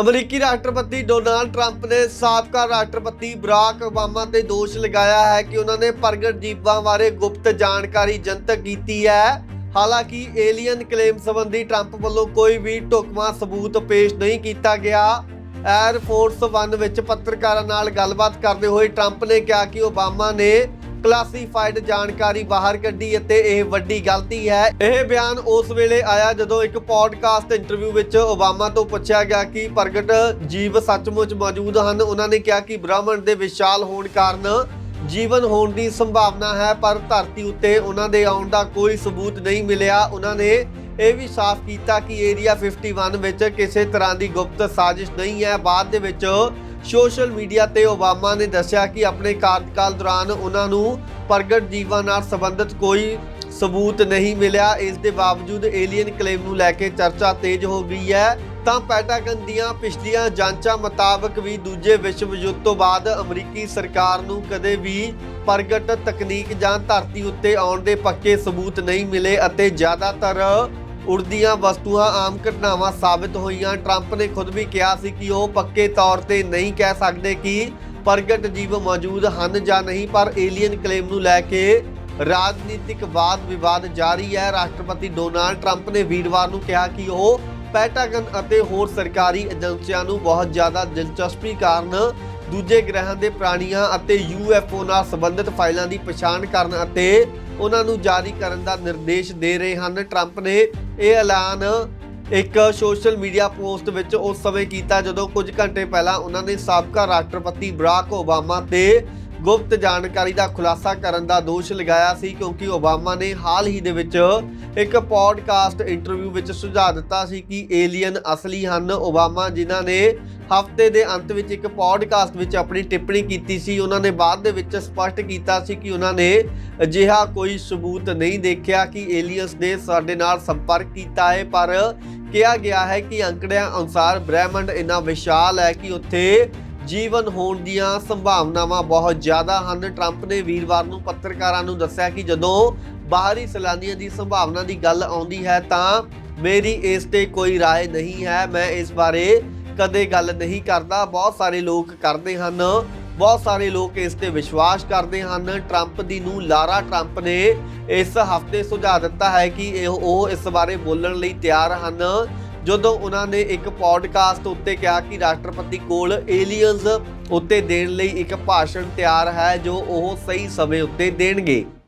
ਅਮਰੀਕੀ ਰਾਸ਼ਟਰਪਤੀ Donald Trump ਨੇ ਸਾਬਕਾ ਰਾਸ਼ਟਰਪਤੀ ਬਰਾਕ ਓਬਾਮਾ ਤੇ ਦੋਸ਼ ਲਗਾਇਆ ਹੈ ਕਿ ਉਹਨਾਂ ਨੇ ਪ੍ਰਗਟ ਜੀਵਾਂ ਬਾਰੇ ਗੁਪਤ ਜਾਣਕਾਰੀ ਜਨਤਕ ਕੀਤੀ ਹੈ। ਹਾਲਾਂਕਿ, ਏਲੀਅਨ ਕਲੇਮ ਸੰਬੰਧੀ ਟਰੰਪ ਵੱਲੋਂ ਕੋਈ ਵੀ ਢੁਕਵਾਂ ਸਬੂਤ ਪੇਸ਼ ਨਹੀਂ ਕੀਤਾ ਗਿਆ। 에ਅਰ ਫੋਰਸ 1 ਵਿੱਚ ਪੱਤਰਕਾਰਾਂ ਨਾਲ ਗੱਲਬਾਤ ਕਰਦੇ ਹੋਏ ਟਰੰਪ ਨੇ ਕਿਹਾ ਕਿ ਓਬਾਮਾ ਨੇ ਕਲਾਸੀਫਾਈਡ ਜਾਣਕਾਰੀ ਬਾਹਰ ਕੱਢੀ ਅਤੇ ਇਹ ਵੱਡੀ ਗਲਤੀ ਹੈ। ਇਹ ਬਿਆਨ ਉਸ ਵੇਲੇ ਆਇਆ ਜਦੋਂ ਇੱਕ ਪੋਡਕਾਸਟ ਇੰਟਰਵਿਊ ਵਿੱਚ ਓਬਾਮਾ ਤੋਂ ਪੁੱਛਿਆ ਗਿਆ ਕਿ ਪ੍ਰਗਟ ਜੀਵ ਸੱਚਮੁੱਚ ਮੌਜੂਦ ਹਨ। ਉਹਨਾਂ ਨੇ ਕਿਹਾ ਕਿ ਬ੍ਰਹਮੰਡ ਦੇ ਵਿਸ਼ਾਲ ਹੋਣ ਕਾਰਨ ਜੀਵਨ ਹੋਣ ਦੀ ਸੰਭਾਵਨਾ ਹੈ, ਪਰ ਧਰਤੀ ਉੱਤੇ ਉਹਨਾਂ ਦੇ ਆਉਣ ਦਾ ਕੋਈ ਸਬੂਤ ਨਹੀਂ ਮਿਲਿਆ। ਉਹਨਾਂ ਨੇ ਇਹ ਵੀ ਸਾਫ਼ ਕੀਤਾ ਕਿ ਏਰੀਆ 51 ਵਿੱਚ ਕਿਸੇ ਤਰ੍ਹਾਂ ਦੀ ਗੁਪਤ ਸਾਜ਼ਿਸ਼ ਨਹੀਂ ਹੈ। ਬਾਅਦ ਦੇ ਵਿੱਚ ਸੋਸ਼ਲ ਮੀਡੀਆ ਤੇ ਓਬਾਮਾ ਨੇ ਦੱਸਿਆ ਕਿ ਆਪਣੇ ਕਾਰਜਕਾਲ ਦੌਰਾਨ ਉਹਨਾਂ ਨੂੰ ਪ੍ਰਗਟ ਜੀਵਾਂ ਨਾਲ ਸੰਬੰਧਿਤ ਕੋਈ ਸਬੂਤ ਨਹੀਂ ਮਿਲਿਆ। ਇਸ ਦੇ ਬਾਵਜੂਦ ਏਲੀਅਨ ਕਲੇਮ ਨੂੰ ਲੈ ਕੇ ਚਰਚਾ ਤੇਜ਼ ਹੋ ਗਈ ਹੈ। ਤਾਂ ਪੈਟਾਗਨ ਦੀਆਂ ਪਿਛਲੀਆਂ ਜਾਂਚਾਂ ਮੁਤਾਬਕ ਵੀ ਦੂਜੇ ਵਿਸ਼ਵ ਯੁੱਧ ਤੋਂ ਬਾਅਦ ਅਮਰੀਕੀ ਸਰਕਾਰ ਨੂੰ ਕਦੇ ਵੀ ਪ੍ਰਗਟ ਤਕਨੀਕ ਜਾਂ ਧਰਤੀ ਉੱਤੇ ਆਉਣ ਦੇ ਪੱਕੇ ਸਬੂਤ ਨਹੀਂ ਮਿਲੇ ਅਤੇ ਜ਼ਿਆਦਾਤਰ ਉੜਦੀਆਂ ਵਸਤੂਆਂ, ਆਮ ਘਟਨਾਵਾਂ ਸਾਬਿਤ ਹੋਈਆਂ। ਟਰੰਪ ਨੇ ਖੁਦ ਵੀ ਕਿਹਾ ਸੀ ਕਿ ਉਹ ਪੱਕੇ ਤੌਰ ਤੇ ਨਹੀਂ ਕਹਿ ਸਕਦੇ ਕਿ ਪ੍ਰਗਟ ਜੀਵ ਮੌਜੂਦ ਹਨ ਜਾਂ ਨਹੀਂ, ਪਰ ਏਲੀਅਨ ਕਲੇਮ ਨੂੰ ਲੈ ਕੇ ਰਾਜਨੀਤਿਕ ਵਾਦ ਵਿਵਾਦ ਜਾਰੀ ਹੈ। ਰਾਸ਼ਟਰਪਤੀ ਡੋਨਾਲਡ ਟਰੰਪ ਨੇ ਵੀਰਵਾਰ ਨੂੰ ਕਿਹਾ ਕਿ ਉਹ ਪੈਟਾਗਨ ਅਤੇ ਹੋਰ ਸਰਕਾਰੀ ਏਜੰਸੀਆਂ ਨੂੰ ਬਹੁਤ ਜ਼ਿਆਦਾ ਦਿਲਚਸਪੀ ਕਾਰਨ ਦੂਜੇ ਗ੍ਰਹਿਾਂ ਦੇ ਪ੍ਰਾਣੀਆਂ ਅਤੇ ਯੂਐਫਓ ਨਾਲ ਸੰਬੰਧਿਤ ਫਾਈਲਾਂ ਦੀ ਪਛਾਣ ਕਰਨ ਅਤੇ ਉਹਨਾਂ ਨੂੰ ਜਾਰੀ ਕਰਨ ਦਾ ਨਿਰਦੇਸ਼ ਦੇ ਰਹੇ ਹਨ। ਟਰੰਪ ਨੇ ਇਹ ਐਲਾਨ ਇੱਕ ਸੋਸ਼ਲ ਮੀਡੀਆ ਪੋਸਟ ਵਿੱਚ ਉਸ ਸਮੇਂ ਕੀਤਾ ਜਦੋਂ ਕੁਝ ਘੰਟੇ ਪਹਿਲਾਂ ਉਹਨਾਂ ਨੇ ਸਾਬਕਾ ਰਾਸ਼ਟਰਪਤੀ ਬਰਾਕ ਓਬਾਮਾ ਤੇ ਗੁਪਤ ਜਾਣਕਾਰੀ ਦਾ ਖੁਲਾਸਾ ਕਰਨ ਦਾ ਦੋਸ਼ ਲਗਾਇਆ ਸੀ ਕਿਉਂਕਿ ਓਬਾਮਾ ਨੇ ਹਾਲ ਹੀ ਦੇ ਵਿੱਚ ਇੱਕ ਪੋਡਕਾਸਟ ਇੰਟਰਵਿਊ ਵਿੱਚ ਸੁਝਾਅ ਦਿੱਤਾ ਸੀ ਕਿ ਏਲੀਅਨ ਅਸਲੀ ਹਨ। ਓਬਾਮਾ ਜਿਨ੍ਹਾਂ ਨੇ ਹਫ਼ਤੇ ਦੇ ਅੰਤ ਵਿੱਚ ਇੱਕ ਪੋਡਕਾਸਟ ਵਿੱਚ ਆਪਣੀ ਟਿੱਪਣੀ ਕੀਤੀ ਸੀ। ਉਹਨਾਂ ਨੇ ਬਾਅਦ ਦੇ ਵਿੱਚ ਸਪਸ਼ਟ ਕੀਤਾ ਸੀ ਕਿ ਉਹਨਾਂ ਨੇ ਅਜਿਹਾ ਕੋਈ ਸਬੂਤ ਨਹੀਂ ਦੇਖਿਆ ਕਿ ਏਲੀਅਨਸ ਨੇ ਸਾਡੇ ਨਾਲ ਸੰਪਰਕ ਕੀਤਾ ਹੈ, ਪਰ ਕਿਹਾ ਗਿਆ ਹੈ ਕਿ ਅੰਕੜਿਆਂ ਅਨੁਸਾਰ ਬ੍ਰਹਿਮੰਡ ਇੰਨਾ ਵਿਸ਼ਾਲ ਹੈ ਕਿ ਉੱਥੇ ਜੀਵਨ ਹੋਣ ਦੀਆਂ ਸੰਭਾਵਨਾਵਾਂ ਬਹੁਤ ਜ਼ਿਆਦਾ ਹਨ ਟਰੰਪ ਨੇ ਵੀਰਵਾਰ ਨੂੰ ਪੱਤਰਕਾਰਾਂ ਨੂੰ ਦੱਸਿਆ ਕਿ ਜਦੋਂ ਬਾਹਰੀ ਸੈਲਾਨੀਆਂ ਦੀ ਸੰਭਾਵਨਾ ਦੀ ਗੱਲ ਆਉਂਦੀ ਹੈ ਤਾਂ ਮੇਰੀ ਇਸ ਤੇ ਕੋਈ رائے ਨਹੀਂ ਹੈ ਮੈਂ ਇਸ ਬਾਰੇ ਕਦੇ ਗੱਲ ਨਹੀਂ ਕਰਦਾ ਬਹੁਤ ਸਾਰੇ ਲੋਕ ਕਰਦੇ ਹਨ ਬਹੁਤ ਸਾਰੇ ਲੋਕ ਇਸ ਤੇ ਵਿਸ਼ਵਾਸ ਕਰਦੇ ਹਨ ਟਰੰਪ ਦੀ ਨੂੰ ਲਾਰਾ ਟਰੰਪ ਨੇ ਇਸ ਹਫਤੇ ਸੁਝਾਅ ਦਿੱਤਾ ਹੈ ਕਿ ਇਹ ਉਹ ਇਸ ਬਾਰੇ ਬੋਲਣ ਲਈ ਤਿਆਰ ਹਨ ਜਦੋਂ ਉਹਨਾਂ ਨੇ ਇੱਕ ਪੋਡਕਾਸਟ ਉੱਤੇ ਕਿਹਾ ਕਿ ਰਾਸ਼ਟਰਪਤੀ ਕੋਲ ਏਲੀਅਨਸ ਉੱਤੇ ਦੇਣ ਲਈ ਇੱਕ ਭਾਸ਼ਣ ਤਿਆਰ ਹੈ ਜੋ ਉਹ ਸਹੀ ਸਮੇਂ ਉੱਤੇ ਦੇਣਗੇ।